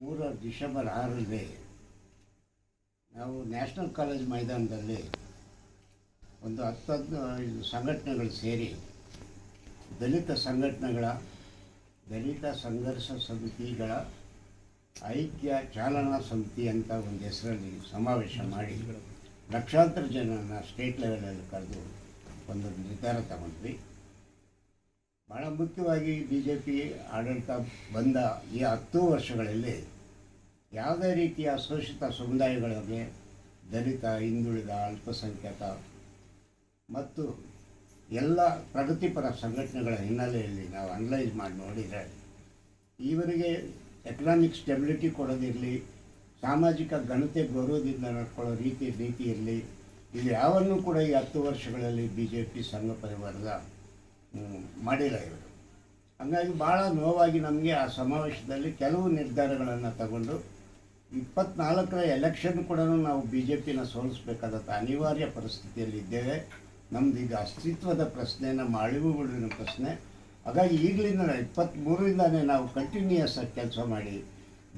ಮೂರ ಡಿಸೆಂಬರ್ ಆರರಲ್ಲಿ ನಾವು ನ್ಯಾಷನಲ್ ಕಾಲೇಜ್ ಮೈದಾನದಲ್ಲಿ ಒಂದು ಹತ್ತೊಂದು ಸಂಘಟನೆಗಳು ಸೇರಿ ದಲಿತ ಸಂಘಟನೆಗಳ, ದಲಿತ ಸಂಘರ್ಷ ಸಮಿತಿಗಳ ಐಕ್ಯ ಚಾಲನಾ ಸಮಿತಿ ಅಂತ ಒಂದು ಹೆಸರಲ್ಲಿ ಸಮಾವೇಶ ಮಾಡಿ ಲಕ್ಷಾಂತರ ಜನನ ಸ್ಟೇಟ್ ಲೆವೆಲಲ್ಲಿ ಕರೆದು ಒಂದು ನಿರ್ಧಾರ ತಗೊಂಡ್ವಿ. ಭಾಳ ಮುಖ್ಯವಾಗಿ ಬಿ ಜೆ ಪಿ ಆಡಳಿತ ಬಂದ ಈ ಹತ್ತು ವರ್ಷಗಳಲ್ಲಿ ಯಾವುದೇ ರೀತಿಯ ಶೋಷಿತ ಸಮುದಾಯಗಳಿಗೆ ದಲಿತ, ಹಿಂದುಳಿದ, ಅಲ್ಪಸಂಖ್ಯಾತ ಮತ್ತು ಎಲ್ಲ ಪ್ರಗತಿಪರ ಸಂಘಟನೆಗಳ ಹಿನ್ನೆಲೆಯಲ್ಲಿ ನಾವು ಅನಲೈಸ್ ಮಾಡಿ ನೋಡಿದರೆ ಇವರಿಗೆ ಎಕನಾಮಿಕ್ ಸ್ಟೆಬಿಲಿಟಿ ಕೊಡೋದಿರಲಿ, ಸಾಮಾಜಿಕ ಘನತೆ ಗೌರವದಿಂದ ನಡ್ಕೊಳ್ಳೋ ರೀತಿ, ರೀತಿಯಲ್ಲಿ ಇದು ಯಾವನ್ನೂ ಕೂಡ ಈ ಹತ್ತು ವರ್ಷಗಳಲ್ಲಿ ಬಿ ಜೆ ಪಿ ಸಂಘ ಪರಿವಾರದ ಮಾಡಿಲ್ಲ ಇವರು. ಹಂಗಾಗಿ ಭಾಳ ನೋವಾಗಿ ನಮಗೆ ಆ ಸಮಾವೇಶದಲ್ಲಿ ಕೆಲವು ನಿರ್ಧಾರಗಳನ್ನು ತಗೊಂಡು ಇಪ್ಪತ್ನಾಲ್ಕರ ಎಲೆಕ್ಷನ್ ಕೂಡ ನಾವು ಬಿ ಜೆ ಪಿನ ಸೋಲಿಸ್ಬೇಕಾದಂಥ ಅನಿವಾರ್ಯ ಪರಿಸ್ಥಿತಿಯಲ್ಲಿ ಇದ್ದೇವೆ. ನಮ್ದು ಈಗ ಅಸ್ತಿತ್ವದ ಪ್ರಶ್ನೆ ನಮ್ಮ ಅಳಿವುಗಳಿನ ಪ್ರಶ್ನೆ. ಹಾಗಾಗಿ ಈಗಲಿಂದ ಇಪ್ಪತ್ತ್ಮೂರರಿಂದಾನೇ ನಾವು ಕಂಟಿನ್ಯೂಯಸ್ ಆಗಿ ಕೆಲಸ ಮಾಡಿ,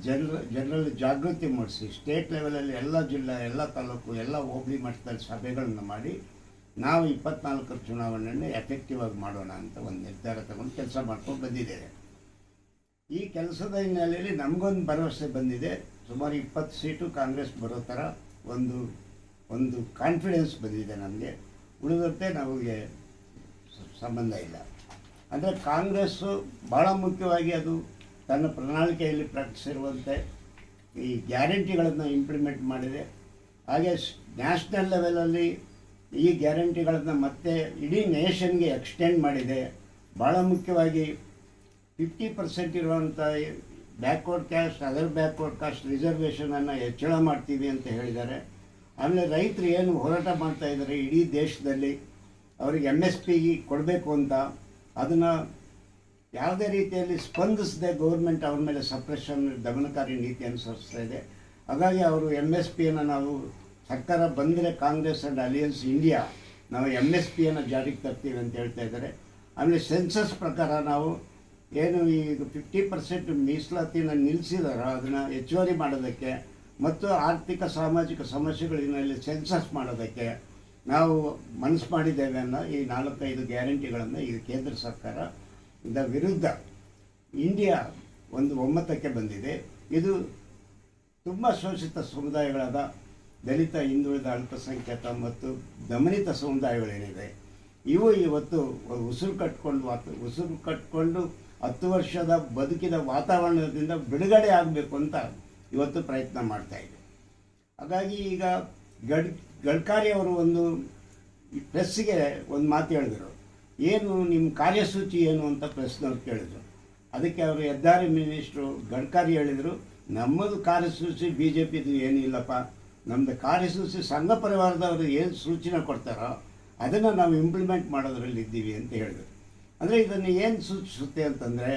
ಜನರ, ಜನರಲ್ಲಿ ಜಾಗೃತಿ ಮೂಡಿಸಿ ಸ್ಟೇಟ್ ಲೆವೆಲಲ್ಲಿ ಎಲ್ಲ ಜಿಲ್ಲೆ, ಎಲ್ಲ ತಾಲೂಕು, ಎಲ್ಲ ಹೋಬಳಿ ಮಟ್ಟದಲ್ಲಿ ಸಭೆಗಳನ್ನು ಮಾಡಿ ನಾವು ಇಪ್ಪತ್ನಾಲ್ಕರ ಚುನಾವಣೆಯನ್ನು ಎಫೆಕ್ಟಿವ್ ಆಗಿ ಮಾಡೋಣ ಅಂತ ಒಂದು ನಿರ್ಧಾರ ತಗೊಂಡು ಕೆಲಸ ಮಾಡ್ಕೊಂಡು ಬಂದಿದ್ದೇವೆ. ಈ ಕೆಲಸದ ಹಿನ್ನೆಲೆಯಲ್ಲಿ ನಮಗೊಂದು ಭರವಸೆ ಬಂದಿದೆ. ಸುಮಾರು ಇಪ್ಪತ್ತು ಸೀಟು ಕಾಂಗ್ರೆಸ್ ಬರೋ ಥರ ಒಂದು ಒಂದು ಕಾನ್ಫಿಡೆನ್ಸ್ ಬಂದಿದೆ ನಮಗೆ. ಉಳಿದಂತೆ ನಮಗೆ ಸಂಬಂಧ ಇಲ್ಲ. ಅಂದರೆ ಕಾಂಗ್ರೆಸ್ಸು ಭಾಳ ಮುಖ್ಯವಾಗಿ ಅದು ತನ್ನ ಪ್ರಣಾಳಿಕೆಯಲ್ಲಿ ಪ್ರಕಟಿಸಿರುವಂತೆ ಈ ಗ್ಯಾರಂಟಿಗಳನ್ನು ಇಂಪ್ಲಿಮೆಂಟ್ ಮಾಡಿದೆ. ಹಾಗೆ ನ್ಯಾಷನಲ್ ಲೆವೆಲಲ್ಲಿ ಈ ಗ್ಯಾರಂಟಿಗಳನ್ನು ಮತ್ತೆ ಇಡೀ ನೇಷನ್ಗೆ ಎಕ್ಸ್ಟೆಂಡ್ ಮಾಡಿದೆ. ಭಾಳ ಮುಖ್ಯವಾಗಿ ಫಿಫ್ಟಿ ಪರ್ಸೆಂಟ್ ಇರುವಂಥ backward caste other backward caste ರಿಸರ್ವೇಷನನ್ನು ಹೆಚ್ಚಳ ಮಾಡ್ತೀವಿ ಅಂತ ಹೇಳಿದ್ದಾರೆ. ಆಮೇಲೆ ರೈತರು ಏನು ಹೋರಾಟ ಮಾಡ್ತಾ ಇದ್ದಾರೆ ಇಡೀ ದೇಶದಲ್ಲಿ, ಅವ್ರಿಗೆ ಎಂ ಎಸ್ ಪಿಗೆ ಕೊಡಬೇಕು ಅಂತ, ಅದನ್ನು ಯಾವುದೇ ರೀತಿಯಲ್ಲಿ ಸ್ಪಂದಿಸದೆ ಗೌರ್ಮೆಂಟ್ ಅವ್ರ ಮೇಲೆ ಸಪ್ರೆಷನ್, ದಮನಕಾರಿ ನೀತಿ ಅನುಸರಿಸ್ತಾ ಇದೆ. ಹಾಗಾಗಿ ಅವರು ಎಂ ಎಸ್ ಪಿಯನ್ನು ನಾವು ಸರ್ಕಾರ ಬಂದರೆ ಕಾಂಗ್ರೆಸ್ ಆ್ಯಂಡ್ ಅಲಿಯನ್ಸ್ ಇಂಡಿಯಾ ನಾವು ಎಂ ಎಸ್ ಪಿಯನ್ನು ಜಾರಿಗೆ ತರ್ತೀವಿ ಅಂತ ಹೇಳ್ತಾ ಇದ್ದಾರೆ. ಆಮೇಲೆ ಸೆನ್ಸಸ್ ಪ್ರಕಾರ ನಾವು ಏನು ಈಗ ಫಿಫ್ಟಿ ಪರ್ಸೆಂಟ್ ಮೀಸಲಾತಿನ ನಿಲ್ಲಿಸಿದಾರೋ ಅದನ್ನು ಹೆಚ್ಚುವರಿ ಮಾಡೋದಕ್ಕೆ ಮತ್ತು ಆರ್ಥಿಕ ಸಾಮಾಜಿಕ ಸಮಸ್ಯೆಗಳಿನಲ್ಲಿ ಸೆನ್ಸಸ್ ಮಾಡೋದಕ್ಕೆ ನಾವು ಮನಸ್ಸು ಮಾಡಿದ್ದೇವೆ ಅನ್ನೋ ಈ ನಾಲ್ಕೈದು ಗ್ಯಾರಂಟಿಗಳನ್ನು ಈ ಕೇಂದ್ರ ಸರ್ಕಾರ ಇದರ ವಿರುದ್ಧ ಇಂಡಿಯಾ ಒಂದು ಒಮ್ಮತಕ್ಕೆ ಬಂದಿದೆ. ಇದು ತುಂಬ ಶೋಷಿತ ಸಮುದಾಯಗಳಾದ ದಲಿತ, ಹಿಂದುಳಿದ, ಅಲ್ಪಸಂಖ್ಯಾತ ಮತ್ತು ದಮನಿತ ಸಮುದಾಯಗಳೇನಿದೆ ಇವು ಇವತ್ತು ಉಸಿರು ಕಟ್ಕೊಂಡು ವಾತ, ಉಸಿರು ಕಟ್ಕೊಂಡು ಹತ್ತು ವರ್ಷದ ಬದುಕಿದ ವಾತಾವರಣದಿಂದ ಬಿಡುಗಡೆ ಆಗಬೇಕು ಅಂತ ಇವತ್ತು ಪ್ರಯತ್ನ ಮಾಡ್ತಾ ಇದೆ. ಹಾಗಾಗಿ ಈಗ ಗಡ್, ಗಡ್ಕಾರಿ ಅವರು ಒಂದು ಈ ಪ್ರೆಸ್ಸಿಗೆ ಒಂದು ಮಾತು ಹೇಳಿದರು. ಏನು ನಿಮ್ಮ ಕಾರ್ಯಸೂಚಿ ಏನು ಅಂತ ಪ್ರೆಸ್ನವ್ರು ಕೇಳಿದರು. ಅದಕ್ಕೆ ಅವರು ಹೆದ್ದಾರಿ ಮಿನಿಸ್ಟ್ರು ಗಡ್ಕಾರಿ ಹೇಳಿದರು, ನಮ್ಮದು ಕಾರ್ಯಸೂಚಿ ಬಿ ಜೆ ಪಿದು ಏನೂ ಇಲ್ಲಪ್ಪ ನಮ್ಮದು ಕಾರ್ಯಸೂಚಿ ಸಂಘ ಪರಿವಾರದವರು ಏನು ಸೂಚನೆ ಕೊಡ್ತಾರೋ ಅದನ್ನು ನಾವು ಇಂಪ್ಲಿಮೆಂಟ್ ಮಾಡೋದ್ರಲ್ಲಿ ಇದ್ದೀವಿ ಅಂತ ಹೇಳಿದ್ರು ಅಂದರೆ ಇದನ್ನು ಏನು ಸೂಚಿಸುತ್ತೆ ಅಂತಂದರೆ,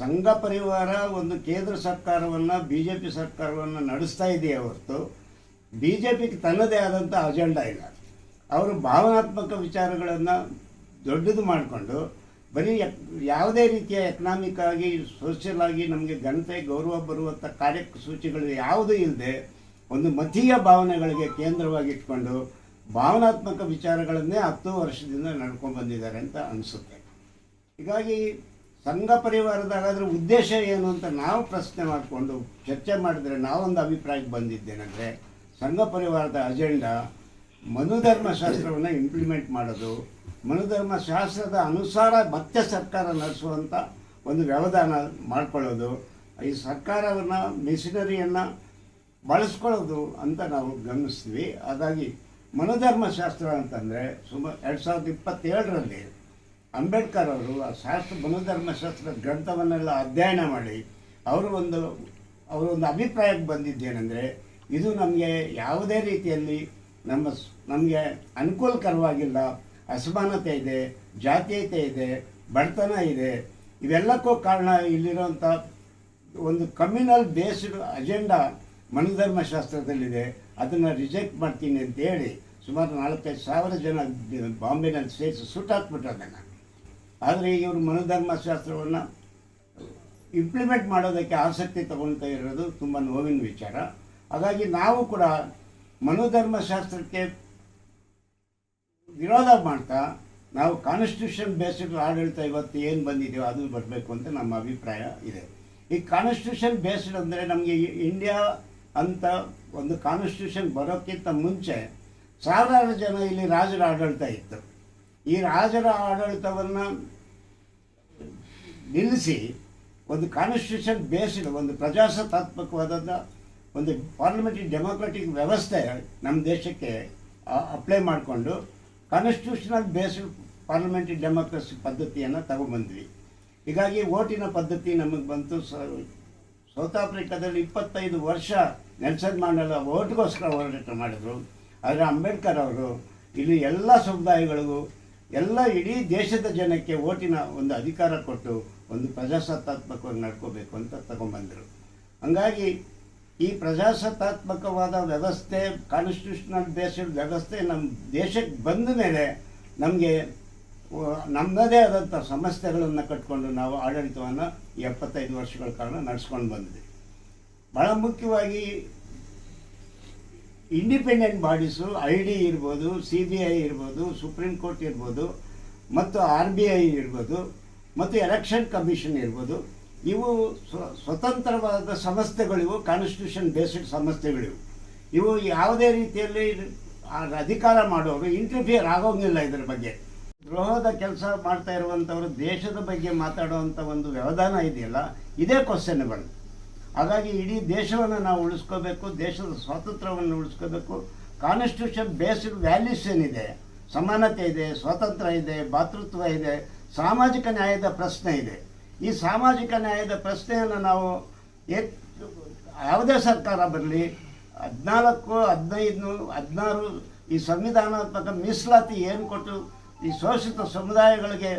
ಸಂಘ ಪರಿವಾರ ಒಂದು ಕೇಂದ್ರ ಸರ್ಕಾರವನ್ನು ಬಿ ಜೆ ಪಿ ಸರ್ಕಾರವನ್ನು ನಡೆಸ್ತಾ ಇದೆಯೇ ಹೊರತು ಬಿ ಜೆ ಪಿಗೆ ತನ್ನದೇ ಆದಂಥ ಅಜೆಂಡಾ ಇಲ್ಲ. ಅವರು ಭಾವನಾತ್ಮಕ ವಿಚಾರಗಳನ್ನು ದೊಡ್ಡದು ಮಾಡಿಕೊಂಡು, ಬರೀ ಯಾವುದೇ ರೀತಿಯ ಎಕನಾಮಿಕ್ ಆಗಿ ಸೋಷಿಯಲ್ ಆಗಿ ನಮಗೆ ಘನತೆ ಗೌರವ ಬರುವಂಥ ಕಾರ್ಯಸೂಚಿಗಳು ಯಾವುದೂ ಇಲ್ಲದೆ ಒಂದು ಮತೀಯ ಭಾವನೆಗಳಿಗೆ ಕೇಂದ್ರವಾಗಿಟ್ಕೊಂಡು ಭಾವನಾತ್ಮಕ ವಿಚಾರಗಳನ್ನೇ ಹತ್ತು ವರ್ಷದಿಂದ ನಡ್ಕೊಂಡು ಬಂದಿದ್ದಾರೆ ಅಂತ ಅನಿಸುತ್ತೆ. ಹೀಗಾಗಿ ಸಂಘ ಪರಿವಾರದ ಹಾಗಾದ್ರೆ ಉದ್ದೇಶ ಏನು ಅಂತ ನಾವು ಪ್ರಶ್ನೆ ಮಾಡಿಕೊಂಡು ಚರ್ಚೆ ಮಾಡಿದ್ರೆ ನಾವೊಂದು ಅಭಿಪ್ರಾಯಕ್ಕೆ ಬಂದಿದ್ದೇನೆಂದರೆ, ಸಂಘ ಪರಿವಾರದ ಅಜೆಂಡಾ ಮನುಧರ್ಮಶಾಸ್ತ್ರವನ್ನು ಇಂಪ್ಲಿಮೆಂಟ್ ಮಾಡೋದು, ಮನುಧರ್ಮಶಾಸ್ತ್ರದ ಅನುಸಾರ ಮತ್ತೆ ಸರ್ಕಾರ ನಡೆಸುವಂಥ ಒಂದು ವ್ಯವಧಾನ ಮಾಡ್ಕೊಳ್ಳೋದು, ಈ ಸರ್ಕಾರವನ್ನು, ಮಿಷನರಿಯನ್ನು ಬಳಸ್ಕೊಳ್ಳೋದು ಅಂತ ನಾವು ಗಮನಿಸ್ತೀವಿ. ಹಾಗಾಗಿ ಮನೋಧರ್ಮಶಾಸ್ತ್ರ ಅಂತಂದರೆ ಸುಮಾರು ಎರಡು ಸಾವಿರದ ಇಪ್ಪತ್ತೇಳರಲ್ಲಿ ಅಂಬೇಡ್ಕರ್ ಅವರು ಆ ಶಾಸ್ತ್ರ ಮನೋಧರ್ಮಶಾಸ್ತ್ರ ಗ್ರಂಥವನ್ನೆಲ್ಲ ಅಧ್ಯಯನ ಮಾಡಿ ಅವರು ಒಂದು ಅವರೊಂದು ಅಭಿಪ್ರಾಯಕ್ಕೆ ಬಂದಿದ್ದೇನೆಂದರೆ ಇದು ನಮಗೆ ಯಾವುದೇ ರೀತಿಯಲ್ಲಿ ನಮ್ಮ ನಮಗೆ ಅನುಕೂಲಕರವಾಗಿಲ್ಲ. ಅಸಮಾನತೆ ಇದೆ, ಜಾತೀಯತೆ ಇದೆ, ಬಡತನ ಇದೆ. ಇವೆಲ್ಲಕ್ಕೂ ಕಾರಣ ಇಲ್ಲಿರುವಂಥ ಒಂದು ಕಮ್ಯುನಲ್ ಬೇಸ್ಡ್ ಅಜೆಂಡಾ ಮನುಧರ್ಮಶಾಸ್ತ್ರದಲ್ಲಿದೆ. ಅದನ್ನು ರಿಜೆಕ್ಟ್ ಮಾಡ್ತೀನಿ ಅಂತ ಹೇಳಿ ಸುಮಾರು ನಾಲ್ಕೈದು ಸಾವಿರ ಜನ ಬಾಂಬೆನಲ್ಲಿ ಸೇರಿಸಿ ಸುಟ್ಟಾಕ್ಬಿಟ್ರು ಅದನ್ನು ಆದರೆ ಇವರು ಮನೋಧರ್ಮಶಾಸ್ತ್ರವನ್ನು ಇಂಪ್ಲಿಮೆಂಟ್ ಮಾಡೋದಕ್ಕೆ ಆಸಕ್ತಿ ತಗೊಳ್ತಾ ಇರೋದು ತುಂಬ ನೋವಿನ ವಿಚಾರ. ಹಾಗಾಗಿ ನಾವು ಕೂಡ ಮನೋಧರ್ಮಶಾಸ್ತ್ರಕ್ಕೆ ವಿರೋಧ ಮಾಡ್ತಾ, ನಾವು ಕಾನ್ಸ್ಟಿಟ್ಯೂಷನ್ ಬೇಸ್ಡ್ ಆಡಳಿತ ಇವತ್ತು ಏನು ಬಂದಿದೆಯೋ ಅದು ಬರಬೇಕು ಅಂತ ನಮ್ಮ ಅಭಿಪ್ರಾಯ ಇದೆ. ಈ ಕಾನ್ಸ್ಟಿಟ್ಯೂಷನ್ ಬೇಸ್ಡ್ ಅಂದರೆ ನಮಗೆ ಇಂಡಿಯಾ ಅಂತ ಒಂದು ಕಾನ್ಸ್ಟಿಟ್ಯೂಷನ್ ಬರೋಕ್ಕಿಂತ ಮುಂಚೆ ಸಾವಿರಾರು ಜನ ಇಲ್ಲಿ ರಾಜರ ಆಡಳಿತ ಇತ್ತು. ಈ ರಾಜರ ಆಡಳಿತವನ್ನು ನಿಲ್ಲಿಸಿ ಒಂದು ಕಾನ್ಸ್ಟಿಟ್ಯೂಷನ್ ಬೇಸ್ಡ್ ಒಂದು ಪ್ರಜಾಸತ್ತಾತ್ಮಕವಾದ ಒಂದು ಪಾರ್ಲಿಮೆಂಟರಿ ಡೆಮೊಕ್ರೆಟಿಕ್ ವ್ಯವಸ್ಥೆ ನಮ್ಮ ದೇಶಕ್ಕೆ ಅಪ್ಲೈ ಮಾಡಿಕೊಂಡು ಕಾನ್ಸ್ಟಿಟ್ಯೂಷನಲ್ ಬೇಸ್ಡ್ ಪಾರ್ಲಿಮೆಂಟರಿ ಡೆಮೋಕ್ರಸಿ ಪದ್ಧತಿಯನ್ನು ತಗೊಂಡ್ಬಂದ್ವಿ. ಹೀಗಾಗಿ ಓಟಿನ ಪದ್ಧತಿ ನಮಗೆ ಬಂತು ಸ- ಸೌತ್ ಆಫ್ರಿಕಾದಲ್ಲಿ ಇಪ್ಪತ್ತೈದು ವರ್ಷ ನೆಲ್ಸನ್ ಮಂಡಲ ಓಟ್ಗೋಸ್ಕರ ಹೋರಾಟ ಮಾಡಿದರು. ಆದರೆ ಅಂಬೇಡ್ಕರ್ ಅವರು ಇಲ್ಲಿ ಎಲ್ಲ ಸಮುದಾಯಗಳಿಗೂ ಎಲ್ಲ ಇಡೀ ದೇಶದ ಜನಕ್ಕೆ ಓಟಿನ ಒಂದು ಅಧಿಕಾರ ಕೊಟ್ಟು ಒಂದು ಪ್ರಜಾಸತ್ತಾತ್ಮಕವಾಗಿ ನಡ್ಕೋಬೇಕು ಅಂತ ತಗೊಂಬಂದರು. ಹಂಗಾಗಿ ಈ ಪ್ರಜಾಸತ್ತಾತ್ಮಕವಾದ ವ್ಯವಸ್ಥೆ ಕಾನ್ಸ್ಟಿಟ್ಯೂಷನಲ್ ಬೇಸ್ಡ್ ವ್ಯವಸ್ಥೆ ನಮ್ಮ ದೇಶಕ್ಕೆ ಬಂದ ಮೇಲೆ ನಮಗೆ ನಮ್ಮದೇ ಆದಂಥ ಸಮಸ್ಯೆಗಳನ್ನು ಕಟ್ಕೊಂಡು ನಾವು ಆಡಳಿತವನ್ನು ಎಪ್ಪತ್ತೈದು ವರ್ಷಗಳ ಕಾಲ ನಡೆಸ್ಕೊಂಡು ಬಂದಿದೆ ಭಾಳ ಮುಖ್ಯವಾಗಿ ಇಂಡಿಪೆಂಡೆಂಟ್ ಬಾಡೀಸು ಐ ಡಿ ಇರ್ಬೋದು ಸಿ ಬಿ ಐ ಇರ್ಬೋದು ಸುಪ್ರೀಂ ಕೋರ್ಟ್ ಇರ್ಬೋದು, ಮತ್ತು ಆರ್ ಬಿ ಐ ಇರ್ಬೋದು, ಮತ್ತು ಎಲೆಕ್ಷನ್ ಕಮಿಷನ್ ಇರ್ಬೋದು, ಇವು ಸ್ವ- ಸ್ವತಂತ್ರವಾದ ಸಂಸ್ಥೆಗಳಿವು ಕಾನ್ಸ್ಟಿಟ್ಯೂಷನ್ ಬೇಸ್ಡ್ ಸಂಸ್ಥೆಗಳಿವು ಇವು. ಯಾವುದೇ ರೀತಿಯಲ್ಲಿ ಅಧಿಕಾರ ಮಾಡೋರು ಇಂಟರ್ಫಿಯರ್ ಆಗೋಂಗಿಲ್ಲ ಇದರ ಬಗ್ಗೆ. ದ್ರೋಹದ ಕೆಲಸ ಮಾಡ್ತಾ ಇರುವಂಥವ್ರು ದೇಶದ ಬಗ್ಗೆ ಮಾತಾಡುವಂಥ ಒಂದು ವ್ಯವಧಾನ ಇದೆಯಲ್ಲ, ಇದೇ ಕ್ವಶನ್ಗಳು ಹಾಗಾಗಿ ಇಡೀ ದೇಶವನ್ನು ನಾವು ಉಳಿಸ್ಕೋಬೇಕು, ದೇಶದ ಸ್ವಾತಂತ್ರ್ಯವನ್ನು ಉಳಿಸ್ಕೋಬೇಕು. ಕಾನ್ಸ್ಟಿಟ್ಯೂಷನ್ ಬೇಸ್ಡ್ ವ್ಯಾಲ್ಯೂಸ್ ಏನಿದೆ? ಸಮಾನತೆ ಇದೆ, ಸ್ವಾತಂತ್ರ್ಯ ಇದೆ, ಭಾತೃತ್ವ ಇದೆ, ಸಾಮಾಜಿಕ ನ್ಯಾಯದ ಪ್ರಶ್ನೆ ಇದೆ. ಈ ಸಾಮಾಜಿಕ ನ್ಯಾಯದ ಪ್ರಶ್ನೆಯನ್ನು ನಾವು ಯಾವುದೇ ಸರ್ಕಾರ ಬರಲಿ, ಹದಿನಾಲ್ಕು, ಹದಿನೈದು, ಹದಿನಾರು ಈ ಸಂವಿಧಾನಾತ್ಮಕ ಮೀಸಲಾತಿ ಏನು ಕೊಟ್ಟು ಈ ಶೋಷಿತ ಸಮುದಾಯಗಳಿಗೆ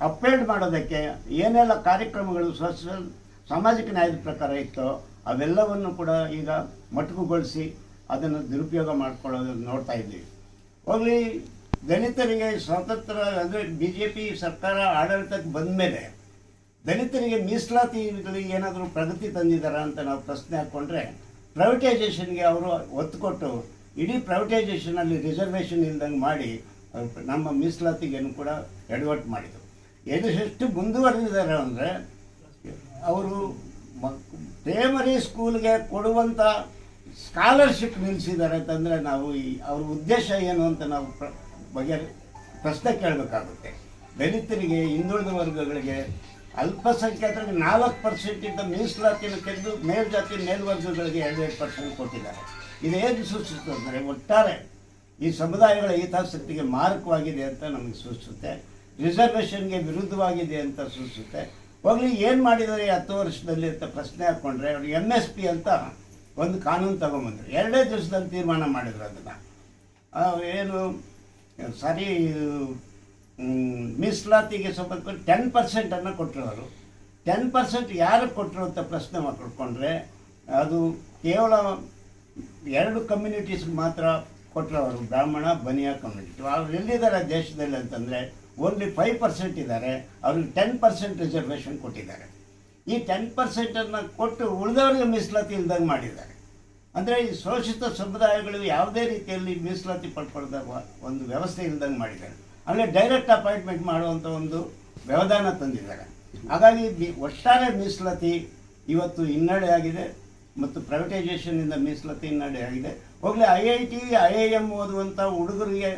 ಅಪ್ಗ್ರೇಡ್ ಮಾಡೋದಕ್ಕೆ ಏನೆಲ್ಲ ಕಾರ್ಯಕ್ರಮಗಳು ಸೋಷಿಯಲ್ ಸಾಮಾಜಿಕ ನ್ಯಾಯದ ಪ್ರಕಾರ ಇತ್ತೋ ಅವೆಲ್ಲವನ್ನು ಕೂಡ ಈಗ ಮೊಟಕುಗೊಳಿಸಿ ಅದನ್ನು ದುರುಪಯೋಗ ಮಾಡ್ಕೊಳ್ಳೋದನ್ನು ನೋಡ್ತಾ ಇದ್ದೀವಿ. ಹೋಗಲಿ, ದಲಿತರಿಗೆ ಸ್ವಾತಂತ್ರ್ಯ ಅಂದರೆ ಬಿ ಜೆ ಪಿ ಸರ್ಕಾರ ಆಡಳಿತಕ್ಕೆ ಬಂದ ಮೇಲೆ ದಲಿತರಿಗೆ ಮೀಸಲಾತಿಗಳಿಗೆ ಏನಾದರೂ ಪ್ರಗತಿ ತಂದಿದ್ದಾರ ಅಂತ ನಾವು ಪ್ರಶ್ನೆ ಹಾಕ್ಕೊಂಡ್ರೆ ಪ್ರೈವೇಟೈಸೇಷನ್ಗೆ ಅವರು ಒತ್ತು ಕೊಟ್ಟು ಇಡೀ ಪ್ರೈವೇಟೈಸೇಷನಲ್ಲಿ ರಿಸರ್ವೇಷನ್ ಇಲ್ದಂಗೆ ಮಾಡಿ ನಮ್ಮ ಮೀಸಲಾತಿಗೇನು ಕೂಡ ಎಡವಟ್ಟು ಮಾಡಿದರು. ಎದು ಎಷ್ಟು ಮುಂದುವರೆದಿದ್ದಾರೆ ಅಂದರೆ, ಅವರು ಪ್ರೈಮರಿ ಸ್ಕೂಲ್ಗೆ ಕೊಡುವಂಥ ಸ್ಕಾಲರ್ಶಿಪ್ ನಿಲ್ಲಿಸಿದ್ದಾರೆ ಅಂತಂದರೆ ನಾವು ಈ ಅವ್ರ ಉದ್ದೇಶ ಏನು ಅಂತ ನಾವು ಪ್ರ ಬಗೆ ಪ್ರಶ್ನೆ ಕೇಳಬೇಕಾಗುತ್ತೆ. ದಲಿತರಿಗೆ, ಹಿಂದುಳಿದ ವರ್ಗಗಳಿಗೆ ಅಲ್ಪಸಂಖ್ಯಾತರಿಗೆ ನಾಲ್ಕು ಪರ್ಸೆಂಟಿಂದ ಮೀಸಲಾತಿಯನ್ನು ತೆಗೆದು ಮೇಲ್ಜಾತಿ ಮೇಲ್ವರ್ಗಗಳಿಗೆ ಎರಡು ಎರಡು ಪರ್ಸೆಂಟ್ ಕೊಟ್ಟಿದ್ದಾರೆ. ಇದೇನು ಸೂಚಿಸುತ್ತೆ ಅಂದರೆ ಒಟ್ಟಾರೆ ಈ ಸಮುದಾಯಗಳ ಹಿತಾಸಕ್ತಿಗೆ ಮಾರಕವಾಗಿದೆ ಅಂತ ನಮಗೆ ಸೂಚಿಸುತ್ತೆ. ರಿಸರ್ವೇಷನ್ಗೆ ವಿರುದ್ಧವಾಗಿದೆ ಅಂತ ಸೂಚಿಸುತ್ತೆ. ಹೋಗಲಿ, ಏನು ಮಾಡಿದ್ದಾರೆ ಹತ್ತು ವರ್ಷದಲ್ಲಿ ಅಂತ ಪ್ರಶ್ನೆ ಹಾಕ್ಕೊಂಡ್ರೆ ಅವರು ಎಂ ಎಸ್ ಪಿ ಅಂತ ಒಂದು ಕಾನೂನು ತಗೊಂಬಂದರು. ಎರಡೇ ದಿವಸದಲ್ಲಿ ತೀರ್ಮಾನ ಮಾಡಿದ್ರು ಅದನ್ನು. ಏನು, ಸರಿ ಮೀಸಲಾತಿಗೆ ಸ್ವಲ್ಪ ಟೆನ್ ಪರ್ಸೆಂಟನ್ನು ಕೊಟ್ಟರು ಅವರು. ಟೆನ್ ಪರ್ಸೆಂಟ್ ಯಾರು ಕೊಟ್ಟರು ಅಂತ ಪ್ರಶ್ನೆ ಮಾಡ್ಕೊಂಡ್ರೆ ಅದು ಕೇವಲ ಎರಡು ಕಮ್ಯುನಿಟೀಸ್ಗೆ ಮಾತ್ರ ಕೊಟ್ಟರು ಅವರು ಬ್ರಾಹ್ಮಣ, ಬನಿಯಾ ಕಮ್ಯುನಿಟಿ ಅವ್ರು ಎಲ್ಲಿದ್ದಾರೆ ದೇಶದಲ್ಲಿ ಅಂತಂದರೆ ಓನ್ಲಿ ಫೈವ್ ಪರ್ಸೆಂಟ್ ಇದ್ದಾರೆ, ಅವ್ರಿಗೆ ಟೆನ್ ಪರ್ಸೆಂಟ್ ರಿಸರ್ವೇಷನ್ ಕೊಟ್ಟಿದ್ದಾರೆ. ಈ ಟೆನ್ ಪರ್ಸೆಂಟನ್ನು ಕೊಟ್ಟು ಉಳಿದವರಿಗೆ ಮೀಸಲಾತಿ ಇಲ್ದಂಗೆ ಮಾಡಿದ್ದಾರೆ. ಅಂದರೆ ಈ ಶೋಷಿತ ಸಮುದಾಯಗಳು ಯಾವುದೇ ರೀತಿಯಲ್ಲಿ ಮೀಸಲಾತಿ ಪಡ್ಕೊಳ್ದ ಒಂದು ವ್ಯವಸ್ಥೆ ಇಲ್ದಂಗೆ ಮಾಡಿದ್ದಾರೆ. ಆಮೇಲೆ ಡೈರೆಕ್ಟ್ ಅಪಾಯಿಂಟ್ಮೆಂಟ್ ಮಾಡುವಂಥ ಒಂದು ವ್ಯವಧಾನ ತಂದಿದ್ದಾರೆ. ಹಾಗಾಗಿ ಒಟ್ಟಾರೆ ಮೀಸಲಾತಿ ಇವತ್ತು ಹಿನ್ನಡೆ ಆಗಿದೆ ಮತ್ತು ಪ್ರೈವೇಟೈಸೇಷನ್ನಿಂದ ಮೀಸಲಾತಿ ಹಿನ್ನಡೆ ಆಗಿದೆ ಹೋಗಲಿ I I T I I M ಓದುವಂಥ ಹುಡುಗರಿಗೆ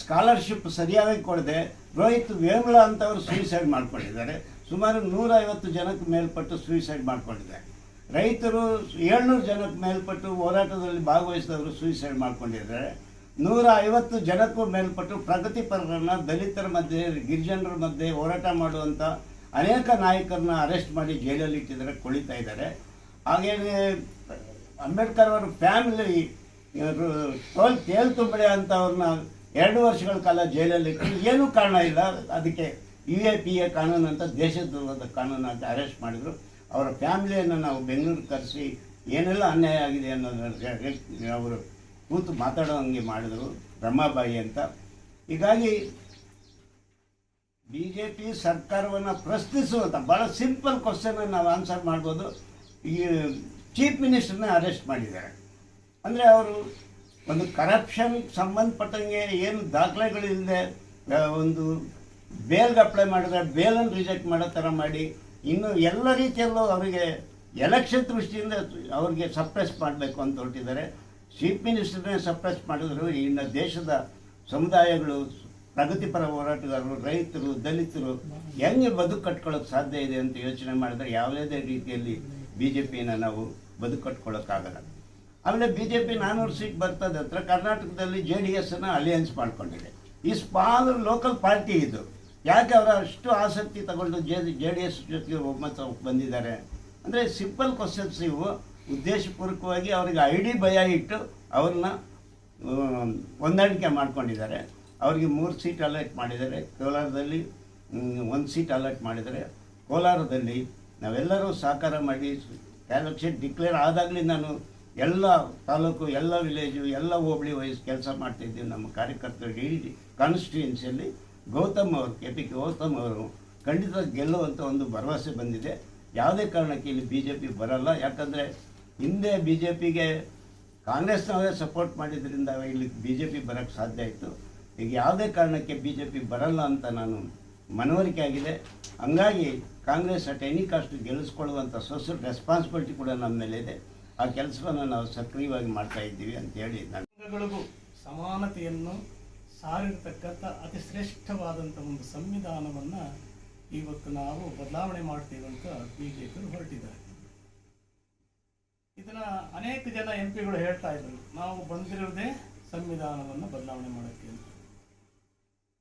ಸ್ಕಾಲರ್ಶಿಪ್ ಸರಿಯಾಗಿ ಕೊಡದೆ ರೋಹಿತ್ ವೇಮುಲ ಅಂತವರು ಸೂಯಿಸೈಡ್ ಮಾಡ್ಕೊಂಡಿದ್ದಾರೆ. ಸುಮಾರು ನೂರೈವತ್ತು ಜನಕ್ಕೆ ಮೇಲ್ಪಟ್ಟು ಸೂಯಿಸೈಡ್ ಮಾಡ್ಕೊಂಡಿದ್ದಾರೆ. ರೈತರು ಏಳ್ನೂರು ಜನಕ್ಕೆ ಮೇಲ್ಪಟ್ಟು ಹೋರಾಟದಲ್ಲಿ ಭಾಗವಹಿಸಿದವರು ಸೂಯಿಸೈಡ್ ಮಾಡ್ಕೊಂಡಿದ್ದಾರೆ. ನೂರ ಐವತ್ತು ಜನಕ್ಕೂ ಮೇಲ್ಪಟ್ಟು ಪ್ರಗತಿಪರರನ್ನು ದಲಿತರ ಮಧ್ಯೆ, ಗಿರಿಜನರ ಮಧ್ಯೆ ಹೋರಾಟ ಮಾಡುವಂಥ ಅನೇಕ ನಾಯಕರನ್ನ ಅರೆಸ್ಟ್ ಮಾಡಿ ಜೈಲಲ್ಲಿ ಇಟ್ಟಿದ್ದಾರೆ, ಕೊಳಿತಾ ಇದ್ದಾರೆ. ಹಾಗೇನೆ ಅಂಬೇಡ್ಕರ್ ಅವರ ಫ್ಯಾಮಿಲಿ ತೋಲ್ ತೇಲ್ ಅಂತ ಅವ್ರನ್ನ ಎರಡು ವರ್ಷಗಳ ಕಾಲ ಜೈಲಲ್ಲಿ ಏನೂ ಕಾರಣ ಇಲ್ಲ. ಅದಕ್ಕೆ ಯು ಎ ಪಿ ಎ ಕಾನೂನು ಅಂತ ದೇಶದ್ರೋಹದ ಕಾನೂನು ಅಂತ ಅರೆಸ್ಟ್ ಮಾಡಿದರು. ಅವರ ಫ್ಯಾಮಿಲಿಯನ್ನು ನಾವು ಬೆಂಗಳೂರು ಕರೆಸಿ ಏನೆಲ್ಲ ಅನ್ಯಾಯ ಆಗಿದೆ ಅನ್ನೋದನ್ನ ಅವರು ಕೂತು ಮಾತಾಡೋ ಹಂಗೆ ಮಾಡಿದರು ರಮಾಬಾಯಿ ಅಂತ. ಹೀಗಾಗಿ ಬಿ ಜೆ ಪಿ ಸರ್ಕಾರವನ್ನು ಪ್ರಶ್ನಿಸುವಂಥ ಭಾಳ ಸಿಂಪಲ್ ಕ್ವಶನನ್ನು ನಾವು ಆನ್ಸರ್ ಮಾಡ್ಬೋದು. ಈ ಚೀಫ್ ಮಿನಿಸ್ಟರ್ನ ಅರೆಸ್ಟ್ ಮಾಡಿದ್ದಾರೆ. ಅಂದರೆ ಅವರು ಒಂದು ಕರಪ್ಷನ್ ಸಂಬಂಧಪಟ್ಟಂಗೆ ಏನು ದಾಖಲೆಗಳಿಲ್ಲದೆ ಒಂದು ಬೇಲ್ಗೆ ಅಪ್ಲೈ ಮಾಡಿದ್ರೆ ಬೇಲನ್ನು ರಿಜೆಕ್ಟ್ ಮಾಡೋ ಥರ ಮಾಡಿ, ಇನ್ನು ಎಲ್ಲ ರೀತಿಯಲ್ಲೂ ಅವರಿಗೆ ಎಲೆಕ್ಷನ್ ದೃಷ್ಟಿಯಿಂದ ಅವ್ರಿಗೆ ಸಪ್ರೆಸ್ ಮಾಡಬೇಕು ಅಂತ ಹೊರಟಿದ್ದಾರೆ. ಚೀಫ್ ಮಿನಿಸ್ಟರ್ನೇ ಸಪ್ರೆಸ್ ಮಾಡಿದ್ರು, ಇನ್ನು ದೇಶದ ಸಮುದಾಯಗಳು, ಪ್ರಗತಿಪರ ಹೋರಾಟಗಾರರು, ರೈತರು, ದಲಿತರು ಹೆಂಗೆ ಬದುಕು ಕಟ್ಕೊಳ್ಳೋಕೆ ಸಾಧ್ಯ ಇದೆ ಅಂತ ಯೋಚನೆ ಮಾಡಿದ್ರೆ ಯಾವುದೇ ರೀತಿಯಲ್ಲಿ ಬಿ ಜೆ ಪಿನ ನಾವು ಬದುಕು ಕಟ್ಕೊಳ್ಳೋಕ್ಕಾಗಲ್ಲ ಆಮೇಲೆ ಬಿ ಜೆ ಪಿ ನಾನ್ನೂರು ಸೀಟ್ ಬರ್ತದೆ ಹತ್ರ ಕರ್ನಾಟಕದಲ್ಲಿ ಜೆ ಡಿ ಎಸ್ಸನ್ನು ಅಲಿಯನ್ಸ್ ಮಾಡ್ಕೊಂಡಿದೆ. ಈ ಸ್ಮಾಲ್ ಲೋಕಲ್ ಪಾರ್ಟಿ ಇದು. ಯಾಕೆ ಅವರು ಅಷ್ಟು ಆಸಕ್ತಿ ತಗೊಂಡು ಜೆ ಜೆ ಡಿ ಎಸ್ ಜೊತೆಗೆ ಒಮ್ಮತ ಬಂದಿದ್ದಾರೆ? ಅಂದರೆ ಸಿಂಪಲ್ ಕ್ವಶನ್ಸ್ ಇವು. ಉದ್ದೇಶಪೂರ್ವಕವಾಗಿ ಅವ್ರಿಗೆ ಐ ಡಿ ಭಯ ಇಟ್ಟು ಅವ್ರನ್ನ ಹೊಂದಾಣಿಕೆ ಮಾಡ್ಕೊಂಡಿದ್ದಾರೆ. ಅವರಿಗೆ ಮೂರು ಸೀಟ್ ಅಲರ್ಟ್ ಮಾಡಿದ್ದಾರೆ. ಕೋಲಾರದಲ್ಲಿ ಒಂದು ಸೀಟ್ ಅಲರ್ಟ್ ಮಾಡಿದ್ದಾರೆ. ಕೋಲಾರದಲ್ಲಿ ನಾವೆಲ್ಲರೂ ಸಹಕಾರ ಮಾಡಿ ಎಲೆಕ್ಷನ್ ಡಿಕ್ಲೇರ್ ಆದಾಗಲೇ ನಾನು ಎಲ್ಲ ತಾಲೂಕು, ಎಲ್ಲ ವಿಲೇಜು ಎಲ್ಲ ಹೋಬಳಿ ವಯಸ್ಸು ಕೆಲಸ ಮಾಡ್ತಿದ್ದೀವಿ ನಮ್ಮ ಕಾರ್ಯಕರ್ತರಿಗೆ ಇಡೀ ಕಾನ್ಸ್ಟಿಟ್ಯೂನ್ಸಿಯಲ್ಲಿ ಗೌತಮ್ ಅವರು ಕೆ ಪಿ ಗೌತಮ್ ಅವರು ಖಂಡಿತ ಗೆಲ್ಲುವಂಥ ಒಂದು ಭರವಸೆ ಬಂದಿದೆ. ಯಾವುದೇ ಕಾರಣಕ್ಕೆ ಇಲ್ಲಿ ಬಿ ಜೆ ಪಿ ಬರಲ್ಲ. ಯಾಕಂದರೆ ಹಿಂದೆ ಬಿ ಜೆ ಪಿಗೆ ಕಾಂಗ್ರೆಸ್ನವರೇ ಸಪೋರ್ಟ್ ಮಾಡಿದ್ರಿಂದ ಇಲ್ಲಿ ಬಿ ಜೆ ಪಿ ಬರೋಕ್ಕೆ ಸಾಧ್ಯ ಆಯಿತು ಈಗ ಯಾವುದೇ ಕಾರಣಕ್ಕೆ ಬಿ ಜೆ ಪಿ ಬರಲ್ಲ ಅಂತ ನಾನು ಮನವರಿಕೆ ಆಗಿದೆ. ಹಂಗಾಗಿ ಕಾಂಗ್ರೆಸ್ ಅಟ್ ಎನಿ ಕಾಸ್ಟ್ ಗೆಲ್ಲಿಸ್ಕೊಳ್ಳುವಂಥ ಸೋಷಲ್ ರೆಸ್ಪಾನ್ಸಿಬಿಲಿಟಿ ಕೂಡ ನಮ್ಮ ಮೇಲೆ ಇದೆ ಆ ಕೆಲಸವನ್ನು ನಾವು ಸಕ್ರಿಯವಾಗಿ ಮಾಡ್ತಾ ಇದ್ದೀವಿ ಅಂತೇಳಿ ನಾನು ಸಮಾನತೆಯನ್ನು ಸಾರಿರ್ತಕ್ಕಂಥ ಅತಿ ಶ್ರೇಷ್ಠವಾದಂಥ ಒಂದು ಸಂವಿಧಾನವನ್ನು ಇವತ್ತು ನಾವು ಬದಲಾವಣೆ ಮಾಡ್ತೀವಿ ಅಂತ ಬಿ ಜೆ ಪಿ ಹೊರಟಿದ್ದಾರೆ. ಇದನ್ನ ಅನೇಕ ಜನ ಎಂ ಪಿಗಳು ಹೇಳ್ತಾ ಇದ್ರು, ನಾವು ಬಂದಿರೋದೇ ಸಂವಿಧಾನವನ್ನು ಬದಲಾವಣೆ ಮಾಡೋಕ್ಕೆ ಅಂತ.